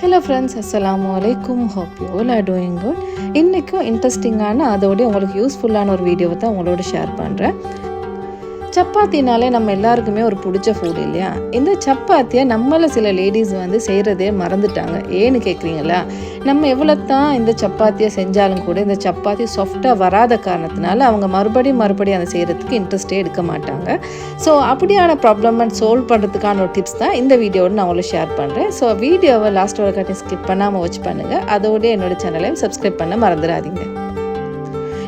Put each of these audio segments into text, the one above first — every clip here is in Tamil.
ஹலோ ஃப்ரெண்ட்ஸ் அஸ்லாம் அலைக்கும் hope you all are doing good இன்றைக்கும் இன்ட்ரெஸ்டிங்கான அதோடய உங்களுக்கு யூஸ்ஃபுல்லான ஒரு வீடியோவை தான் உங்களோட ஷேர் பண்ணுறேன் சப்பாத்தினாலே நம்ம எல்லாருக்குமே ஒரு பிடிச்ச ஃபுட் இல்லையா? இந்த சப்பாத்தியை நம்மள சில லேடிஸ் வந்து செய்கிறதே மறந்துட்டாங்க. ஏன்னு கேட்குறீங்களா நம்ம எவ்வளோ தான் இந்த சப்பாத்தியை செஞ்சாலும் கூட இந்த சப்பாத்தி சாஃப்டாக வராத காரணத்தினால அவங்க மறுபடியும் மறுபடியும் அதை செய்கிறதுக்கு இன்ட்ரெஸ்டே எடுக்க மாட்டாங்க. ஸோ அப்படியான ப்ராப்ளம் சால்வ் பண்ணுறதுக்கான ஒரு டிப்ஸ் தான் இந்த வீடியோவோட நான் உங்களுக்கு ஷேர் பண்ணுறேன் ஸோ வீடியோவை லாஸ்ட் ஒரு கட்டி ஸ்கிப் பண்ணாமல் வாட்ச் பண்ணுங்கள் அதோடய என்னோட சேனலையும் சப்ஸ்கிரைப் பண்ண மறந்துடாதீங்க.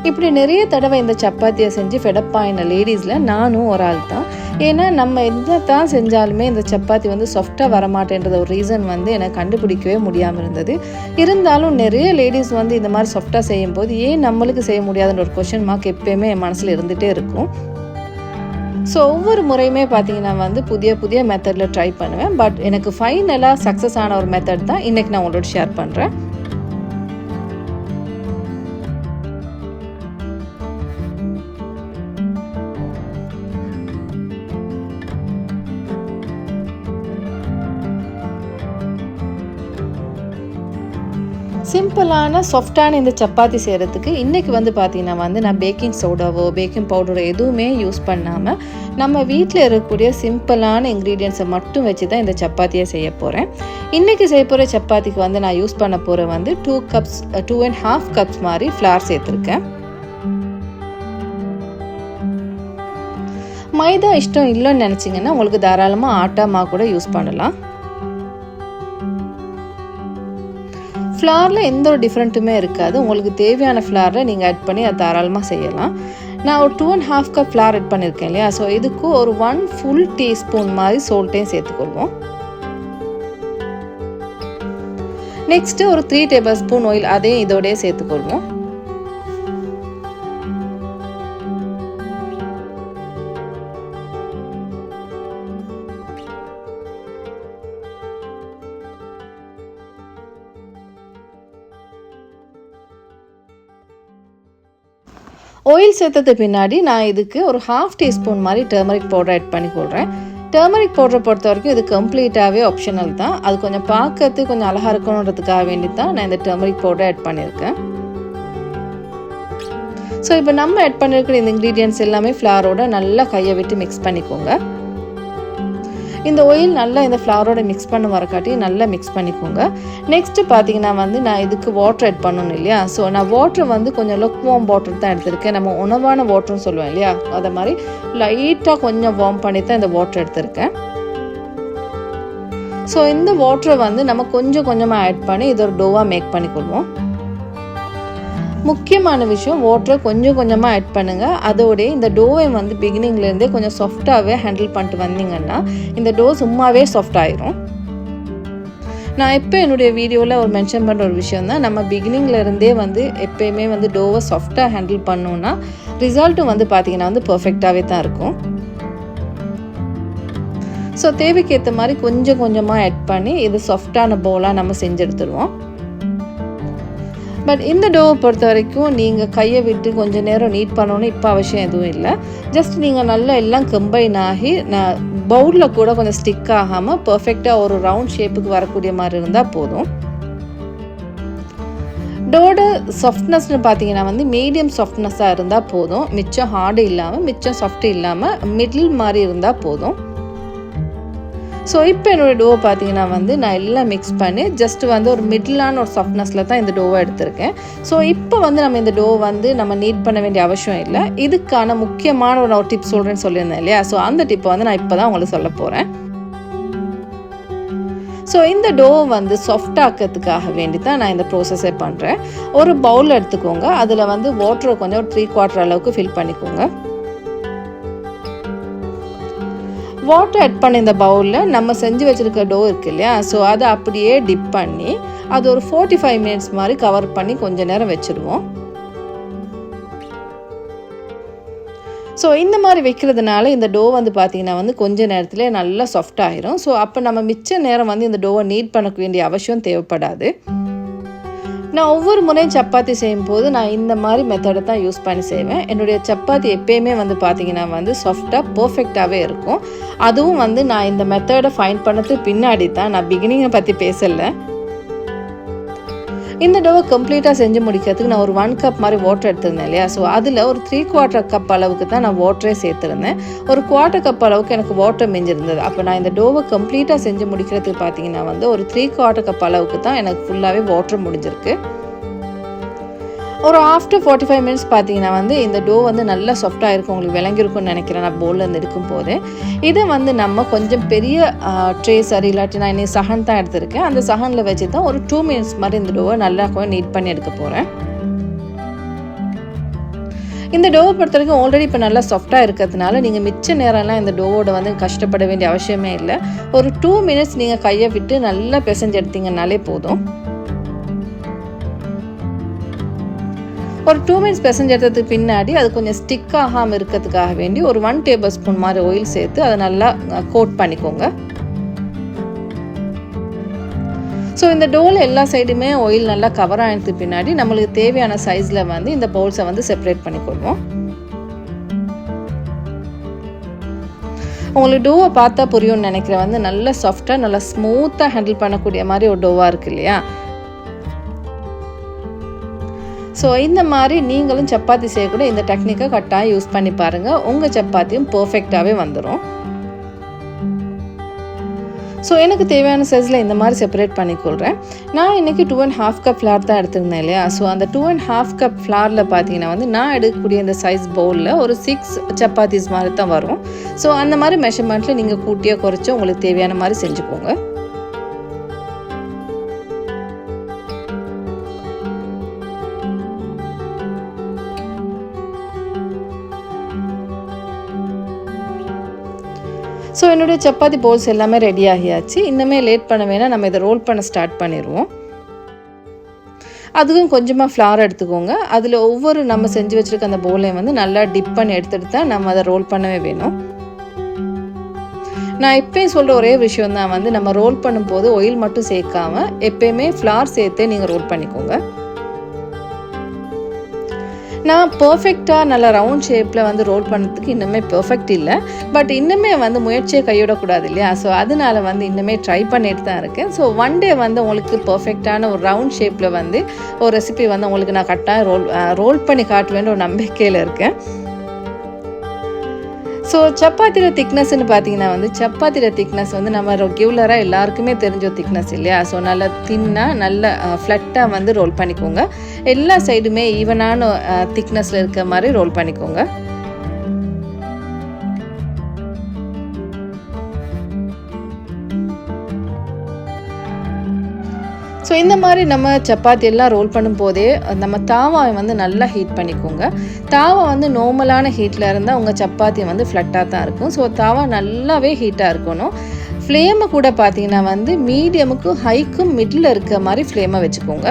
இப்படி நிறைய தடவை இந்த சப்பாத்தியை செஞ்சு ஃபெடப்பாயின லேடிஸில் நானும் ஒரு ஆள் தான். ஏன்னா நம்ம என்ன தான் செஞ்சாலுமே இந்த சப்பாத்தி வந்து சாஃப்டாக வரமாட்டேன்றத ஒரு ரீசன் வந்து எனக்கு கண்டுபிடிக்கவே முடியாமல் இருந்தது. இருந்தாலும் நிறைய லேடிஸ் வந்து இந்த மாதிரி சாஃப்டாக செய்யும்போது ஏன் நம்மளுக்கு செய்ய முடியாதுன்ற ஒரு கொஷின் மார்க் எப்பயுமே என் மனசில் இருந்துகிட்டே இருக்கும். ஸோ ஒவ்வொரு முறையுமே பார்த்தீங்கன்னா வந்து புதிய புதிய மெத்தடில் ட்ரை பண்ணுவேன். பட் எனக்கு ஃபைனலாக சக்ஸஸ் ஆன ஒரு மெத்தட் தான் இன்றைக்கி நான் உங்களோட ஷேர் பண்ணுறேன் சிம்பிளான சாஃப்டான இந்த சப்பாத்தி செய்கிறதுக்கு இன்றைக்கி வந்து பார்த்திங்கன்னா வந்து நான் பேக்கிங் சோடாவோ பேக்கிங் பவுடரோ எதுவுமே யூஸ் பண்ணாமல் நம்ம வீட்டில் இருக்கக்கூடிய சிம்பிளான இன்க்ரீடியன்ஸை மட்டும் வச்சு தான் இந்த சப்பாத்தியை செய்ய போகிறேன் இன்றைக்கி செய்ய போகிற சப்பாத்திக்கு வந்து நான் யூஸ் பண்ண போகிற வந்து two cups two and half cups மாதிரி ஃப்ளார் சேர்த்துருக்கேன். மைதா இஷ்டம் இல்லைன்னு நினச்சிங்கன்னா உங்களுக்கு தாராளமாக ஆட்டா மா கூட யூஸ் பண்ணலாம். ஃப்ளாரில் எந்த ஒரு டிஃப்ரெண்ட்டுமே இருக்காது. உங்களுக்கு தேவையான ஃப்ளாரில் நீங்கள் ஆட் பண்ணி அதை தாராளமாக செய்யலாம். நான் ஒரு two and half cup flour add பண்ணியிருக்கேன் இல்லையா? ஸோ இதுக்கு ஒரு ஒன் ஃபுல் டீஸ்பூன் மாதிரி சோல்ட்டையும் சேர்த்துக்கொள்வோம். நெக்ஸ்ட்டு ஒரு த்ரீ டேபிள் ஸ்பூன் ஆயில் அதையும் இதோடய சேர்த்துக்கொள்வோம். ஆயில் சேர்த்தது பின்னாடி நான் இதுக்கு ஒரு ஹாஃப் டீஸ்பூன் மாதிரி டர்மரிக் பவுடர் ஆட் பண்ணி கொள்கிறேன் டர்மரிக் பவுடரை பொறுத்த வரைக்கும் இது கம்ப்ளீட்டாகவே ஆப்ஷனல் தான். அது கொஞ்சம் பார்க்கறதுக்கு கொஞ்சம் அழகாக இருக்கணுன்றதுக்காக வேண்டி தான் நான் இந்த டர்மரிக் பவுடர் ஆட் பண்ணியிருக்கேன். ஸோ இப்போ நம்ம ஆட் பண்ணியிருக்கிற இந்த இன்க்ரீடியன்ஸ் எல்லாமே ஃப்ளாரோட நல்லா கையை விட்டு மிக்ஸ் பண்ணிக்கோங்க. இந்த ஆயில் நல்லா இந்த ஃப்ளவரோட மிக்ஸ் பண்ண வரக்காட்டி நல்லா மிக்ஸ் பண்ணிக்கோங்க. நெக்ஸ்ட்டு பார்த்தீங்கன்னா வந்து நான் இதுக்கு வாட்டர் ஆட் பண்ணணும் இல்லையா? ஸோ நான் வாட்டர் வந்து கொஞ்சம் லுக் வார்ம் வாட்டர் தான் எடுத்திருக்கேன். நம்ம உணவான வாட்டர்னு சொல்லுவேன் இல்லையா? அதை மாதிரி லைட்டாக கொஞ்சம் வார்ம் பண்ணி தான் இந்த வாட்டர் எடுத்திருக்கேன். ஸோ இந்த வாட்டரை வந்து நம்ம கொஞ்சம் கொஞ்சமாக ஆட் பண்ணி இது ஒரு டோவாக மேக் பண்ணிக்கொள்வோம். முக்கியமான விஷயம் வாட்டரை கொஞ்சம் கொஞ்சமாக ஆட் பண்ணுங்கள் அதோடைய இந்த டோவை வந்து பிகினிங்லேருந்தே கொஞ்சம் சாஃப்டாகவே ஹேண்டில் பண்ணிட்டு வந்தீங்கன்னா இந்த டோ சும்மாவே சாஃப்ட் ஆயிரும். நான் எப்போ என்னுடைய வீடியோவில் ஒரு மென்ஷன் பண்ணுற ஒரு விஷயம் தான் நம்ம பிகினிங்லேருந்தே வந்து எப்பயுமே வந்து டோவை சாஃப்டாக ஹேண்டில் பண்ணோன்னா ரிசல்ட்டும் வந்து பார்த்திங்கன்னா வந்து பர்ஃபெக்டாகவே தான் இருக்கும். ஸோ தேவைக்கு ஏற்ற மாதிரி கொஞ்சம் கொஞ்சமாக ஆட் பண்ணி இது சாஃப்டான பவுலாக நம்ம செஞ்சு எடுத்துருவோம். பட் இந்த டோவை பொறுத்த வரைக்கும் நீங்கள் கையை விட்டு கொஞ்சம் நேரம் நீட் பண்ணணும்னு இப்போ அவசியம் எதுவும் இல்லை. ஜஸ்ட் நீங்கள் நல்லா எல்லாம் கம்பைன் ஆகி நான் பவுலில் கூட கொஞ்சம் ஸ்டிக் ஆகாமல் பர்ஃபெக்டாக ஒரு ரவுண்ட் ஷேப்புக்கு வரக்கூடிய மாதிரி இருந்தால் போதும். டோட சாஃப்ட்னஸ்னு பார்த்தீங்கன்னா வந்து மீடியம் சாஃப்ட்னஸாக இருந்தால் போதும். மிச்சம் ஹார்டு இல்லாமல் மிச்சம் சாஃப்ட் இல்லாமல் மிடில் மாதிரி இருந்தால் போதும். ஸோ இப்போ என்னோடய டோவை பார்த்தீங்கன்னா வந்து நான் எல்லாம் மிக்ஸ் பண்ணி ஜஸ்ட் வந்து ஒரு மிடிலான ஒரு சாஃப்ட்னஸில் தான் இந்த டோவை எடுத்திருக்கேன். ஸோ இப்போ வந்து நம்ம இந்த டோ வந்து நம்ம நீட் பண்ண வேண்டிய அவசியம் இல்லை. இதுக்கான முக்கியமான ஒரு ஒரு டிப் சொல்கிறேன்னு சொல்லியிருந்தேன் இல்லையா? ஸோ அந்த டிப்பை வந்து நான் இப்போ தான் உங்களுக்கு சொல்ல போகிறேன் ஸோ இந்த டோ வந்து சாஃப்டாக்கிறதுக்காக வேண்டி தான் நான் இந்த ப்ரோசஸை பண்ணுறேன் ஒரு பவுல் எடுத்துக்கோங்க. அதில் வந்து வாட்டரை கொஞ்சம் ஒரு த்ரீ குவார்ட்டர் அளவுக்கு ஃபில் பண்ணிக்கோங்க. வாட்டர் ஆட் பண்ண இந்த பவுலில் நம்ம செஞ்சு வச்சுருக்க டோ இருக்கு இல்லையா? ஸோ அதை அப்படியே டிப் பண்ணி அது ஒரு ஃபோர்ட்டி ஃபைவ் மினிட்ஸ் மாதிரி கவர் பண்ணி கொஞ்ச நேரம் வச்சுருவோம். ஸோ இந்த மாதிரி வைக்கிறதுனால இந்த டோ வந்து பார்த்திங்கன்னா வந்து கொஞ்ச நேரத்தில் நல்லா சாஃப்ட் ஆயிரும். ஸோ அப்போ நம்ம மிச்ச நேரம் வந்து இந்த டோவை நீட் பண்ண வேண்டிய அவசியம் தேவைப்படாது. நான் ஒவ்வொரு முறையும் சப்பாத்தி செய்யும்போது நான் இந்த மாதிரி மெத்தடை தான் யூஸ் பண்ணி செய்வேன். என்னுடைய சப்பாத்தி எப்பயுமே வந்து பார்த்தீங்கன்னா வந்து சாஃப்டாக பர்ஃபெக்டாகவே இருக்கும். அதுவும் வந்து நான் இந்த மெத்தடை ஃபைன் பண்ணது பின்னாடி தான் நான் பிகினிங்கை பற்றி பேசலை. இந்த டோவை கம்ப்ளீட்டாக செஞ்சு முடிக்கிறதுக்கு நான் ஒரு ஒன் கப் மாதிரி வாட்டர் எடுத்திருந்தேன் இல்லையா? ஸோ அதில் ஒரு த்ரீ குவார்ட்டர் கப் அளவுக்கு தான் நான் வாட்டரே சேர்த்துருந்தேன். ஒரு குவார்ட்டர் கப் அளவுக்கு எனக்கு வாட்டர் மிஞ்சிருந்தது. அப்போ நான் இந்த டோவை கம்ப்ளீட்டாக செஞ்சு முடிக்கிறதுக்கு பார்த்தீங்கன்னா வந்து ஒரு த்ரீ குவார்ட்டர் கப் அளவுக்கு தான் எனக்கு ஃபுல்லாகவே வாட்டர் முடிஞ்சிருக்கு. ஒரு ஆஃப்டர் ஃபார்ட்டி ஃபைவ் மினிட்ஸ் பார்த்தீங்கன்னா வந்து இந்த டோ வந்து நல்லா சாஃப்டாக இருக்கும். உங்களுக்கு விளங்கிருக்கும்னு நினைக்கிறேன். நான் பவுலில் இருந்து இருக்கும் போது. இதை வந்து நம்ம கொஞ்சம் பெரிய ட்ரே சரி இல்லாட்டி நான் இன்னைக்கு சஹன் தான் எடுத்திருக்கேன். அந்த சஹனில் வச்சு தான் ஒரு டூ மினிட்ஸ் மாதிரி இந்த டோவை நல்லா கொஞ்சம் நீட் பண்ணி எடுக்க போகிறேன் இந்த டோவை பொறுத்த வரைக்கும் ஆல்ரெடி இப்போ நல்லா சாஃப்டாக இருக்கிறதுனால நீங்கள் மிச்ச நேரம்லாம் இந்த டோவோட வந்து கஷ்டப்பட வேண்டிய அவசியமே இல்லை. ஒரு டூ மினிட்ஸ் நீங்கள் கையை விட்டு நல்லா பிசைஞ்சு எடுத்தீங்கன்னாலே போதும். ஒரு டூ மினிட்ஸ் பிசைஞ்சு எடுத்ததுக்கு பின்னாடி அது கொஞ்சம் ஸ்டிக் ஆகாமல் இருக்கிறதுக்காக வேண்டி ஒரு ஒன் டேபிள் ஸ்பூன் மாதிரி ஆயில் சேர்த்து அதை நல்லா கோட் பண்ணிக்கோங்க. ஸோ இந்த டோவில் எல்லா சைடுமே ஆயில் நல்லா கவர் ஆனதுக்கு பின்னாடி நம்மளுக்கு தேவையான சைஸில் வந்து இந்த பவுல்ஸை வந்து செப்பரேட் பண்ணிக்கொள்வோம். உங்களுக்கு டோவை பார்த்தா புரியும்னு நினைக்கிறேன். வந்து நல்லா சாஃப்டாக நல்லா ஸ்மூத்தாக ஹேண்டில் பண்ணக்கூடிய மாதிரி ஒரு டோவாக இருக்கு இல்லையா? ஸோ இந்த மாதிரி நீங்களும் சப்பாத்தி செய்யக்கூட இந்த டெக்னிக்கை கட்டாயம் யூஸ் பண்ணி பாருங்கள் உங்கள் சப்பாத்தியும் பர்ஃபெக்டாகவே வந்துடும் ஸோ எனக்கு தேவையான சைஸில் இந்த மாதிரி செப்பரேட் பண்ணிக்கொள்கிறேன் நான் இன்றைக்கி two and half cup flour தான் எடுத்திருந்தேன் இல்லையா? ஸோ அந்த டூ அண்ட் ஹாஃப் கப் ஃப்ளாரில் பார்த்தீங்கன்னா வந்து நான் எடுக்கக்கூடிய இந்த சைஸ் பவுலில் ஒரு சிக்ஸ் சப்பாத்திஸ் மாதிரி தான் வரும். ஸோ அந்த மாதிரி மெஷர்மெண்ட்டில் நீங்கள் கூட்டியாக குறைச்சோ உங்களுக்கு தேவையான மாதிரி செஞ்சுக்கோங்க. ஸோ என்னுடைய சப்பாத்தி போல்ஸ் எல்லாமே ரெடி ஆகியாச்சு. இன்னுமே லேட் பண்ண வேணால் நம்ம இதை ரோல் பண்ண ஸ்டார்ட் பண்ணிடுவோம். அதுக்கும் கொஞ்சமாக ஃப்ளார் எடுத்துக்கோங்க. அதில் ஒவ்வொரு நம்ம செஞ்சு வச்சுருக்க அந்த போலையும் வந்து நல்லா டிப் பண்ணி எடுத்துகிட்டு தான் நம்ம அதை ரோல் பண்ணவே வேணும். நான் எப்பயும் சொல்கிற ஒரே விஷயம் தான் வந்து நம்ம ரோல் பண்ணும்போது ஒயில் மட்டும் சேர்க்காம எப்பயுமே ஃப்ளார் சேர்த்தே நீங்கள் ரோல் பண்ணிக்கோங்க. நான் பர்ஃபெக்டாக நல்ல ரவுண்ட் ஷேப்பில் வந்து ரோல் பண்ணுறதுக்கு இன்னுமே பர்ஃபெக்ட் இல்லை. பட் இன்னுமே வந்து முயற்சியை கைவிடக்கூடாது இல்லையா? ஸோ அதனால வந்து இன்னுமே ட்ரை பண்ணிட்டு தான் இருக்கேன். ஸோ ஒன் டே வந்து உங்களுக்கு பர்ஃபெக்டான ஒரு ரவுண்ட் ஷேப்பில் வந்து ஒரு ரெசிபி வந்து உங்களுக்கு நான் கரெக்டாக ரோல் ரோல் பண்ணி காட்டுவேன்ற ஒரு நம்பிக்கையில் இருக்கேன். ஸோ சப்பாத்தியில் திக்னஸ்ன்னு பார்த்தீங்கன்னா வந்து சப்பாத்தியில் திக்னஸ் வந்து நம்ம ரெகுலராக எல்லாருக்குமே தெரிஞ்ச திக்னஸ் இல்லையா? ஸோ நல்லா தின்னாக நல்ல ஃப்ளட்டாக வந்து ரோல் பண்ணிக்கோங்க. எல்லா சைடுமே ஈவனான திக்னஸில் இருக்க மாதிரி ரோல் பண்ணிக்கோங்க. ஸோ இந்த மாதிரி நம்ம சப்பாத்தி எல்லாம் ரோல் பண்ணும்போதே நம்ம தாவாவை வந்து நல்லா ஹீட் பண்ணிக்கோங்க. தாவா வந்து நார்மலான ஹீட்டில் இருந்தால் உங்கள் சப்பாத்தி வந்து ஃப்ளட்டாக தான் இருக்கும். ஸோ தாவா நல்லாவே ஹீட்டாக இருக்கணும். ஃப்ளேமை கூட பார்த்தீங்கன்னா வந்து மீடியமுக்கும் ஹைக்கும் மிடில் இருக்க மாதிரி ஃப்ளேமை வச்சுக்கோங்க.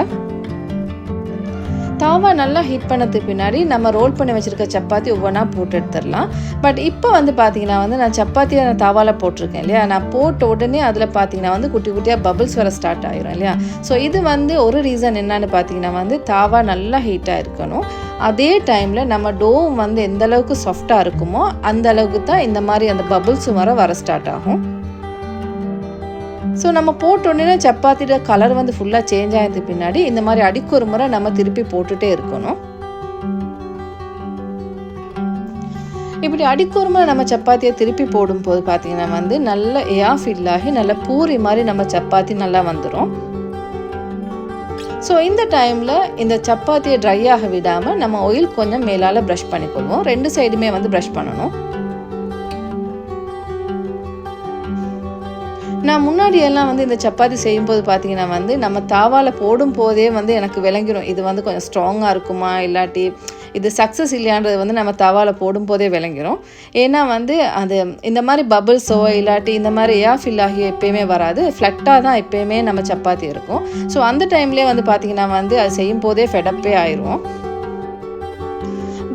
தாவா நல்லா ஹீட் பண்ணதுக்கு பின்னாடி நம்ம ரோல் பண்ணி வச்சுருக்க சப்பாத்தி ஒவ்வொன்றா போட்டு எடுத்துடலாம். பட் இப்போ வந்து பார்த்தீங்கன்னா வந்து நான் சப்பாத்தியை நான் தாவாவில் போட்டிருக்கேன் இல்லையா? நான் போட்ட உடனே அதில் பார்த்தீங்கன்னா வந்து குட்டி குட்டியாக பபிள்ஸ் வர ஸ்டார்ட் ஆகிரும் இல்லையா? ஸோ இது வந்து ஒரு ரீசன் என்னன்னு பார்த்தீங்கன்னா வந்து தாவா நல்லா ஹீட்டாக இருக்கணும் அதே டைமில் நம்ம டோவும் வந்து எந்த அளவுக்கு சாஃப்டாக இருக்குமோ அந்த அளவுக்கு தான் இந்த மாதிரி அந்த பபுள்ஸும் வர வர ஸ்டார்ட் ஆகும். ஸோ நம்ம போட்டோன்னே சப்பாத்தியோட கலர் வந்து ஃபுல்லாக சேஞ்ச் ஆகியது பின்னாடி இந்த மாதிரி அடிக்கு ஒரு முறை நம்ம திருப்பி போட்டுகிட்டே இருக்கணும். இப்படி அடிக்கொருமுறை நம்ம சப்பாத்தியை திருப்பி போடும்போது பார்த்தீங்கன்னா வந்து நல்ல ஏயா ஃபில் ஆகி நல்ல பூரி மாதிரி நம்ம சப்பாத்தி நல்லா வந்துடும் ஸோ இந்த டைமில் இந்த சப்பாத்தியை ட்ரை ஆக விடாமல் நம்ம ஆயில் கொஞ்சம் மேலால் ப்ரஷ் பண்ணிக்கொள்வோம். ரெண்டு சைடுமே வந்து ப்ரஷ் பண்ணணும். நான் முன்னாடி எல்லாம் வந்து இந்த சப்பாத்தி செய்யும்போது பார்த்தீங்கன்னா வந்து நம்ம தாவால் போடும் போதே வந்து எனக்கு விளங்கிடும் இது வந்து கொஞ்சம் ஸ்ட்ராங்காக இருக்குமா? இல்லாட்டி இது சக்ஸஸ் இல்லையான்றது வந்து நம்ம தவாவில் போடும்போதே விளங்கிடும் ஏன்னா வந்து அது இந்த மாதிரி பபுள்ஸோ இல்லாட்டி இந்த மாதிரி ஏ ஃபில் ஆகி எப்பயுமே வராது. ஃப்ளட்டாக தான் எப்பயுமே நம்ம சப்பாத்தி இருக்கும். ஸோ அந்த டைம்லேயே வந்து பார்த்திங்கன்னா வந்து அது செய்யும் போதே ஃபெடப்பே ஆயிரும்.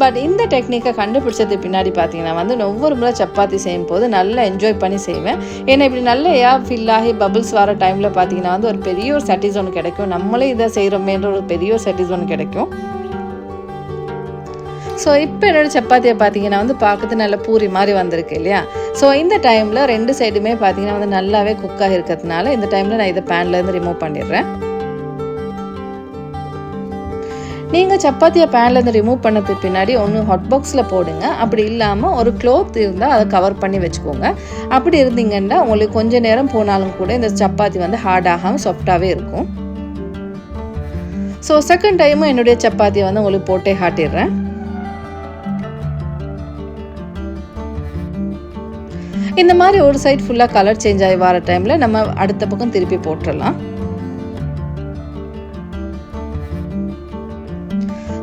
பட் இந்த டெக்னிக்கை கண்டுபிடிச்சது பின்னாடி பார்த்தீங்கன்னா வந்து ஒவ்வொரு முறை சப்பாத்தி செய்யும் போது நல்லா என்ஜாய் பண்ணி செய்வேன். ஏன்னா இப்படி நல்ல ஏ ஃபில் ஆகி பபுள்ஸ் வர டைமில் பார்த்தீங்கன்னா வந்து ஒரு பெரிய ஒரு சாட்டிஸ்ஃபோன் கிடைக்கும். நம்மளே இதை செய்கிறோமேன்ற ஒரு பெரிய ஒரு சாட்டிஸ்ஃபோன் கிடைக்கும். ஸோ இப்போ என்னோடய சப்பாத்தியை பார்த்தீங்கன்னா வந்து பார்க்கறது நல்ல பூரி மாதிரி வந்திருக்கு இல்லையா? ஸோ இந்த டைமில் ரெண்டு சைடுமே பார்த்தீங்கன்னா வந்து நல்லாவே குக்காக இருக்கிறதுனால இந்த டைமில் நான் இதை பேன்லேருந்து ரிமூவ் பண்ணிடுறேன். நீங்கள் சப்பாத்தியை பேன்லேருந்து ரிமூவ் பண்ணதுக்கு பின்னாடி ஒன்று ஹாட் பாக்ஸில் போடுங்க. அப்படி இல்லாமல் ஒரு க்ளோத் இருந்தால் அதை கவர் பண்ணி வச்சுக்கோங்க. அப்படி இருந்தீங்கன்னா உங்களுக்கு கொஞ்ச நேரம் போனாலும் கூட இந்த சப்பாத்தி வந்து ஹார்டாகாமல் சாஃப்டாகவே இருக்கும். ஸோ செகண்ட் டைமும் என்னுடைய சப்பாத்தியை வந்து உங்களுக்கு போட்டே காட்டிடுறேன். இந்த மாதிரி ஒரு சைட் ஃபுல்லாக கலர் சேஞ்ச் ஆகி வர டைமில் நம்ம அடுத்த பக்கம் திருப்பி போட்டுடலாம்.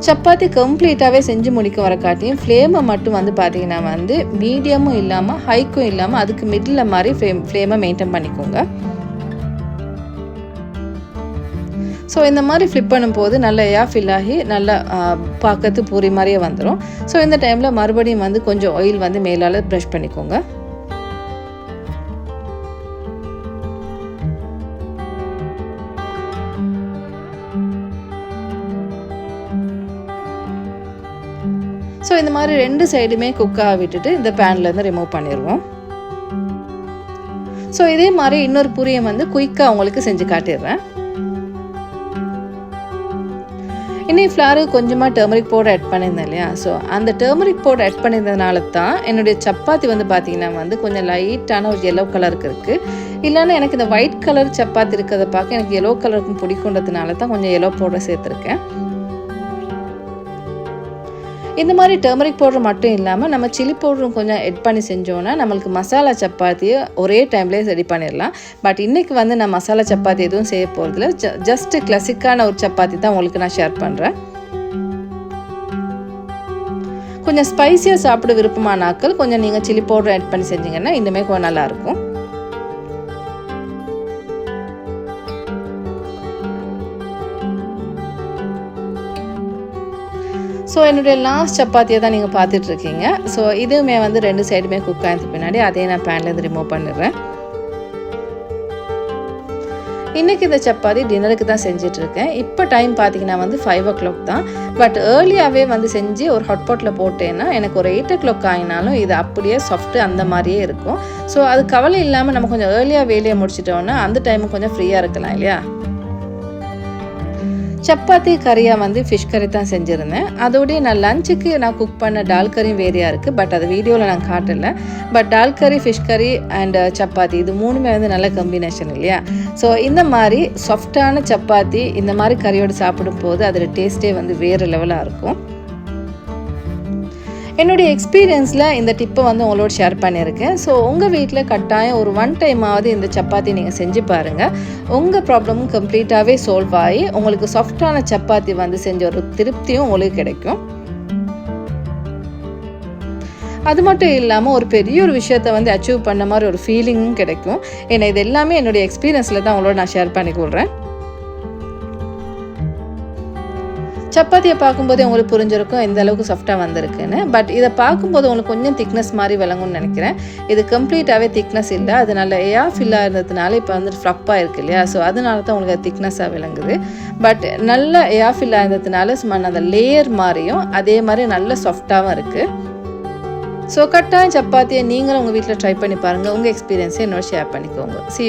சப்பாத்தி கம்ப்ளீட்டாகவே செஞ்சு முடிக்க வர காட்டியும் ஃப்ளேமை மட்டும் வந்து பார்த்தீங்கன்னா வந்து மீடியமும் இல்லாமல் ஹைக்கும் இல்லாமல் அதுக்கு மிடில் மாதிரி ஃப்ளேம் ஃப்ளேமை மெயின்டைன் பண்ணிக்கோங்க. ஸோ இந்த மாதிரி ஃப்ளிப் பண்ணும்போது நல்ல ஏயா ஃபில் ஆகி நல்லா பார்க்கறது பூரி மாதிரியே வந்துடும் ஸோ இந்த டைமில் மறுபடியும் வந்து கொஞ்சம் ஆயில் வந்து மேலால் ப்ரஷ் பண்ணிக்கோங்க. ஸோ இந்த மாதிரி ரெண்டு சைடுமே குக்காக விட்டுட்டு இந்த பேன்லேருந்து ரிமூவ் பண்ணிடுவோம் ஸோ இதே மாதிரி இன்னொரு பூரியை வந்து குயிக்காக உங்களுக்கு செஞ்சு காட்டிடுறேன். இன்னும் ஃப்ளாரு கொஞ்சமாக டர்மரிக் பவுடர் ஆட் பண்ணியிருந்தேன் இல்லையா? ஸோ அந்த டர்மரிக் பவுடர் ஆட் பண்ணியிருந்ததுனால தான் என்னுடைய சப்பாத்தி வந்து பார்த்தீங்கன்னா வந்து கொஞ்சம் லைட்டான ஒரு எல்லோ கலருக்கு இருக்குது இல்லைன்னா எனக்கு இந்த ஒயிட் கலர் சப்பாத்தி இருக்கிறத பார்க்க எனக்கு எல்லோ கலருக்கும் பிடிக்குன்றதுனால தான் கொஞ்சம் எல்லோ பவுடர் சேர்த்துருக்கேன். இந்த மாதிரி டர்மரிக் பவுடர் மட்டும் இல்லாமல் நம்ம சில்லி பவுடரும் கொஞ்சம் எட் பண்ணி செஞ்சோன்னா நம்மளுக்கு மசாலா சப்பாத்தியை ஒரே டைம்லேயே ரெடி பண்ணிடலாம். பட் இன்றைக்கி வந்து நான் மசாலா சப்பாத்தி எதுவும் செய்ய போகிறதில்ல ஜ ஜஸ்ட்டு கிளாசிக்கான ஒரு சப்பாத்தி தான் உங்களுக்கு நான் ஷேர் பண்ணுறேன் கொஞ்சம் ஸ்பைஸியாக சாப்பிட விருப்பமான ஆக்கள் கொஞ்சம் நீங்கள் சில்லி பவுடர் ஆட் பண்ணி செஞ்சீங்கன்னா இன்னுமே கொஞ்சம் நல்லாயிருக்கும் ஸோ என்னுடைய லாஸ்ட் சப்பாத்தியை தான் நீங்கள் பார்த்துட்ருக்கீங்க. ஸோ இதுவுமே வந்து ரெண்டு சைடுமே குக் ஆனதுக்கு பின்னாடி அதே நான் பேன்லேருந்து ரிமூவ் பண்ணிடுறேன். இன்றைக்கி இந்த சப்பாத்தி டின்னருக்கு தான் செஞ்சிட்ருக்கேன். இப்போ டைம் பார்த்தீங்கன்னா வந்து ஃபைவ் ஓ கிளாக் தான். பட் ஏர்லியாகவே வந்து செஞ்சு ஒரு ஹாட் பாட்டில் போட்டேன்னா எனக்கு ஒரு எயிட் ஓ கிளாக் ஆகினாலும் இது அப்படியே சாஃப்ட்டு அந்த மாதிரியே இருக்கும். ஸோ அது கவலை இல்லாமல் நம்ம கொஞ்சம் ஏர்லியாக வேலையை முடிச்சிட்டோன்னா அந்த டைமும் கொஞ்சம் ஃப்ரீயாக இருக்கலாம் இல்லையா? சப்பாத்தி கறியாக வந்து ஃபிஷ் கறி தான் செஞ்சுருந்தேன். அதோடய நான் லஞ்சுக்கு நான் குக் பண்ண டால் கறியும் வேறையாக இருக்குது பட் அது வீடியோவில் நான் காட்டலை. பட் டால் கறி ஃபிஷ் கறி அண்ட் சப்பாத்தி இது மூணுமே வந்து நல்ல காம்பினேஷன் இல்லையா? ஸோ இந்த மாதிரி சாஃப்டான சப்பாத்தி இந்த மாதிரி கறியோடு சாப்பிடும் போது அதோட டேஸ்ட்டே வந்து வேறு லெவலாக இருக்கும். என்னுடைய எக்ஸ்பீரியன்ஸில் இந்த டிப்பை வந்து உங்களோட ஷேர் பண்ணியிருக்கேன். ஸோ உங்கள் வீட்டில் கட்டாயம் ஒரு ஒன் டைமாவது இந்த சப்பாத்தி நீங்கள் செஞ்சு பாருங்கள் உங்கள் ப்ராப்ளமும் கம்ப்ளீட்டாகவே சால்வ் ஆகி உங்களுக்கு சாஃப்டான சப்பாத்தி வந்து செஞ்ச ஒரு திருப்தியும் உங்களுக்கு கிடைக்கும். அது மட்டும் இல்லாமல் ஒரு பெரிய ஒரு விஷயத்த வந்து அச்சீவ் பண்ண மாதிரி ஒரு ஃபீலிங்கும் கிடைக்கும். ஏன்னா இது எல்லாமே என்னுடைய எக்ஸ்பீரியன்ஸில் தான் உங்களோட நான் ஷேர் பண்ணி கொள்கிறேன் சப்பாத்தியை பார்க்கும்போதே உங்களுக்கு புரிஞ்சிருக்கும் எந்த அளவுக்கு சாஃப்டாக வந்திருக்குன்னு. பட் இதை பார்க்கும்போது உங்களுக்கு கொஞ்சம் திக்னஸ் மாதிரி விளங்கும்னு நினைக்கிறேன். இது கம்ப்ளீட்டாகவே திக்னஸ் இல்லை. அதனால ஏயா ஃபில்லாக இருந்ததுனால இப்போ வந்து ஃப்ளப்பாக இருக்கு இல்லையா? ஸோ அதனால தான் உங்களுக்கு அது திக்னஸாக விளங்குது. பட் நல்ல ஏயா ஃபில்லாக இருந்ததுனால சும்மா அந்த லேயர் மாதிரியும் அதே மாதிரி நல்ல சாஃப்டாகவும் இருக்குது ஸோ கட்டாயம் சப்பாத்தியை நீங்களும் உங்கள் வீட்டில் ட்ரை பண்ணி பாருங்கள் உங்கள் எக்ஸ்பீரியன்ஸை என்னோட ஷேர் பண்ணிக்கோங்க. சி